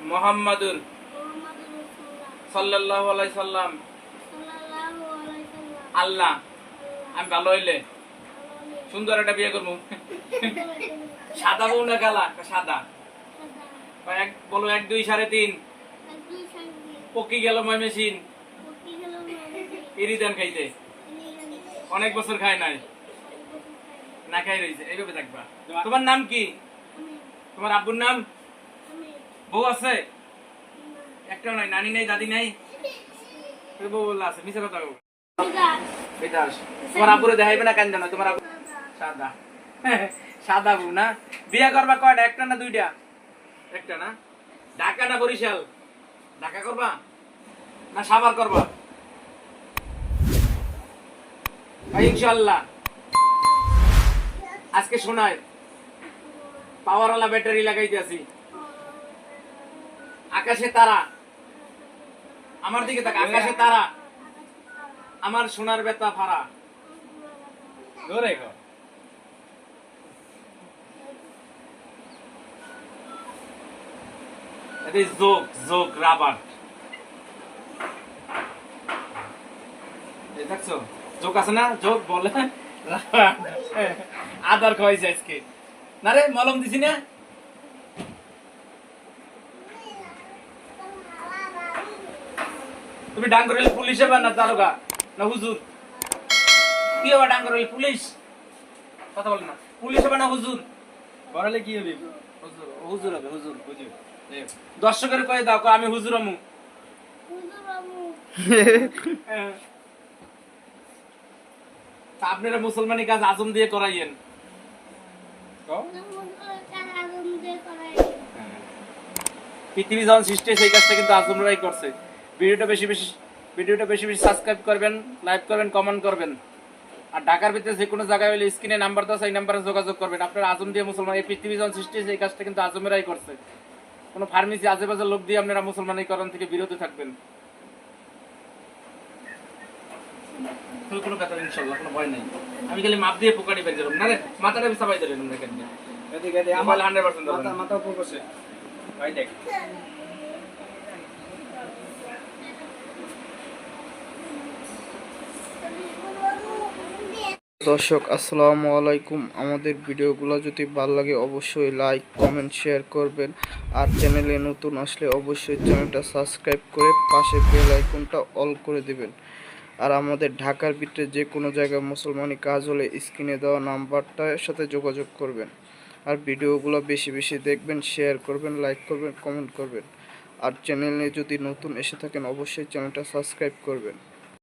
মুহাম্মাদুর সাল্লাম। আল্লাহ। আমি ভালো হইলে। সুন্দর একটা বিয়ে করব। সাদা বউ না কালা? সাদা। এক বলো এক দুই সাড়ে তিন। পকি গেল মেশিন ইরিদান খাইতে। অনেক বছর খায় নাই। না খাই রয়েছে এইভাবে থাকবা। তোমার নাম কি? তোমার আব্বুর নাম? বউ আছে? একটাও নাই নানি নাই দাদি নাই? বউ বললা আছে মিশে কথা তোমার আব্বুরে দেখাইবে না কান্দে না তোমার আব্বু সাদা। সাদা বউ না? বিয়া করবা কয়টা একটা না দুইটা? একটা না? ঢাকা না বরিশাল? ঢাকা করবা? না সাভার করবা? ভাই, ইনশাআল্লাহ আজকে শোনায় পাওয়ারওয়ালা ব্যাটারি লাগাইতে আছি। আকাশে তারা। আমার দিকে তাক আকাশে তারা। আমার সোনার বেতা এটা যোগ যোগ রাবার দেখছ? যোগ আছে না? যোগ বলে আদার খাওয়াইছে আজকে। না রে মলম দিছি না? তুমি ডাঙ্গরেল পুলিশ হবে না দারোগা না হুজুর? কি হবে ডাঙ্গরেল পুলিশ? কথা বলে না। পুলিশ হবে না হুজুর? পড়ালে কি হবে? হুজুর হুজুর হবে হুজুর বুঝি দর্শকের কয়ে দাও আমি হুজুর আমু তা আপনারা মুসলমানি কাজ আজম দিয়ে করাইয়েন। কও পৃথিবী যখন সৃষ্টি এই কাজটা কিন্তু আজমরাই করছে। ভিডিওটা বেশি বেশি, ভিডিওটা বেশি বেশি সাবস্ক্রাইব করবেন লাইক করবেন কমেন্ট করবেন। আর ঢাকার ভিতরে যে কোনো জায়গায় হলে স্ক্রিনে নাম্বার দেওয়া এই নাম্বারে যোগাযোগ করবেন। আপনারা আজম দিয়ে মুসলমান, এই পৃথিবী যখন সৃষ্টি এই কাজটা কিন্তু আজমেরাই করছে। কোনো ফার্মেসি আজেবাজে লোক দিয়ে আপনারা মুসলমানীকরণ থেকে বিরত থাকবেন। কোনো কথা ইনশাল্লাহ কোনো ভয় নেই। আমি খালি মাপ দিয়ে পোকাটি বের করব না রে মাথাটা ধরে আমরা এখানে হান্ড্রেড পার্সেন্ট মাথা মাথা উপর বসে ভাই দেখ। দর্শক আসসালামু আলাইকুম। আমাদের ভিডিওগুলো যদি ভালো লাগে অবশ্যই লাইক কমেন্ট শেয়ার করবেন। আর চ্যানেলে নতুন আসলে অবশ্যই চ্যানেলটা সাবস্ক্রাইব করে পাশে বেল আইকনটা অল করে দিবেন। আর আমাদের ঢাকার ভিতরে যে কোনো জায়গায় মুসলমানি কাজ হলে স্ক্রিনে দেওয়া নাম্বারটার সাথে যোগাযোগ করবেন। আর ভিডিওগুলো বেশি বেশি দেখবেন, শেয়ার করবেন, লাইক করবেন, কমেন্ট করবেন। আর চ্যানেলে যদি নতুন এসে থাকেন, অবশ্যই চ্যানেলটা সাবস্ক্রাইব করবেন।